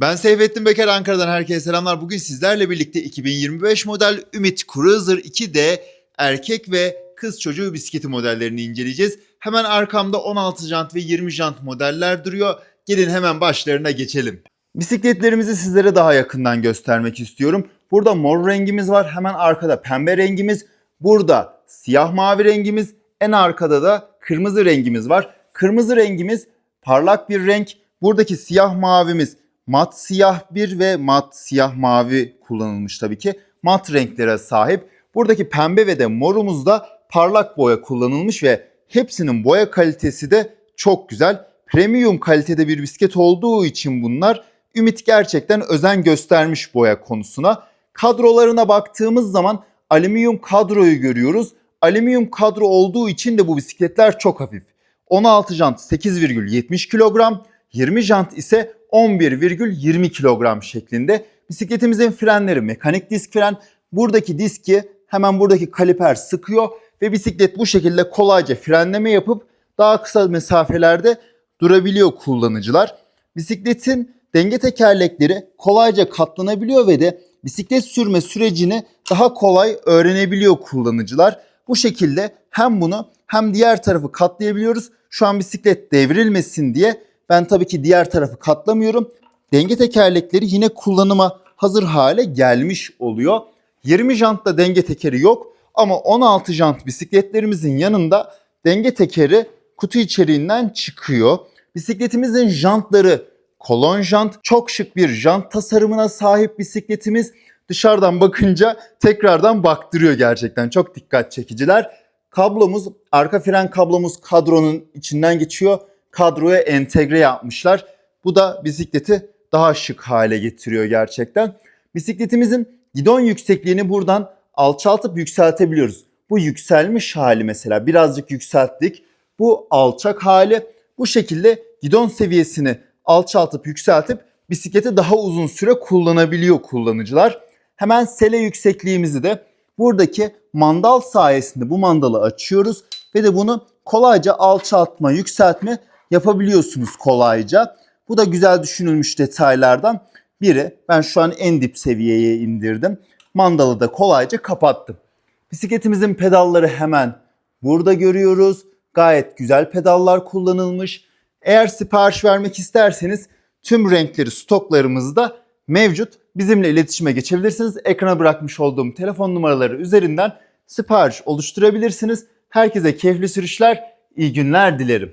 Ben Seyfettin Beker Ankara'dan herkese selamlar. Bugün sizlerle birlikte 2025 model Ümit Cruiser 2D erkek ve kız çocuğu bisikleti modellerini inceleyeceğiz. Hemen arkamda 16 jant ve 20 jant modeller duruyor. Gelin hemen başlarına geçelim. Bisikletlerimizi sizlere daha yakından göstermek istiyorum. Burada mor rengimiz var. Hemen arkada pembe rengimiz. Burada siyah mavi rengimiz. En arkada da kırmızı rengimiz var. Kırmızı rengimiz parlak bir renk. Buradaki siyah mavimiz mat siyah bir ve mat siyah mavi kullanılmış tabii ki. Mat renklere sahip. Buradaki pembe ve de morumuzda parlak boya kullanılmış ve hepsinin boya kalitesi de çok güzel. Premium kalitede bir bisiklet olduğu için bunlar Ümit gerçekten özen göstermiş boya konusuna. Kadrolarına baktığımız zaman alüminyum kadroyu görüyoruz. Alüminyum kadro olduğu için de bu bisikletler çok hafif. 16 jant 8,70 kilogram, 20 jant ise 11,20 kilogram şeklinde. Bisikletimizin frenleri mekanik disk fren. Buradaki diski hemen buradaki kaliper sıkıyor ve bisiklet bu şekilde kolayca frenleme yapıp daha kısa mesafelerde durabiliyor kullanıcılar. Bisikletin denge tekerlekleri kolayca katlanabiliyor ve de bisiklet sürme sürecini daha kolay öğrenebiliyor kullanıcılar. Bu şekilde hem bunu hem diğer tarafı katlayabiliyoruz. Şu an bisiklet devrilmesin diye ben tabii ki diğer tarafı katlamıyorum. Denge tekerlekleri yine kullanıma hazır hale gelmiş oluyor. 20 jantta denge tekeri yok ama 16 jant bisikletlerimizin yanında denge tekeri kutu içeriğinden çıkıyor. Bisikletimizin jantları kolon jant. Çok şık bir jant tasarımına sahip bisikletimiz. Dışarıdan bakınca tekrardan baktırıyor gerçekten. Çok dikkat çekiciler. Kablomuz, arka fren kablomuz kadronun içinden geçiyor. Kadroya entegre yapmışlar. Bu da bisikleti daha şık hale getiriyor gerçekten. Bisikletimizin gidon yüksekliğini buradan alçaltıp yükseltebiliyoruz. Bu yükselmiş hali mesela birazcık yükselttik. Bu alçak hali. Bu şekilde gidon seviyesini alçaltıp yükseltip bisikleti daha uzun süre kullanabiliyor kullanıcılar. Hemen sele yüksekliğimizi de buradaki mandal sayesinde bu mandalı açıyoruz ve de bunu kolayca alçaltma, yükseltme yapabiliyorsunuz kolayca. Bu da güzel düşünülmüş detaylardan biri. Ben şu an en dip seviyeye indirdim. Mandalı da kolayca kapattım. Bisikletimizin pedalları hemen burada görüyoruz. Gayet güzel pedallar kullanılmış. Eğer sipariş vermek isterseniz tüm renkleri stoklarımızda mevcut. Bizimle iletişime geçebilirsiniz. Ekrana bırakmış olduğum telefon numaraları üzerinden sipariş oluşturabilirsiniz. Herkese keyifli sürüşler, iyi günler dilerim.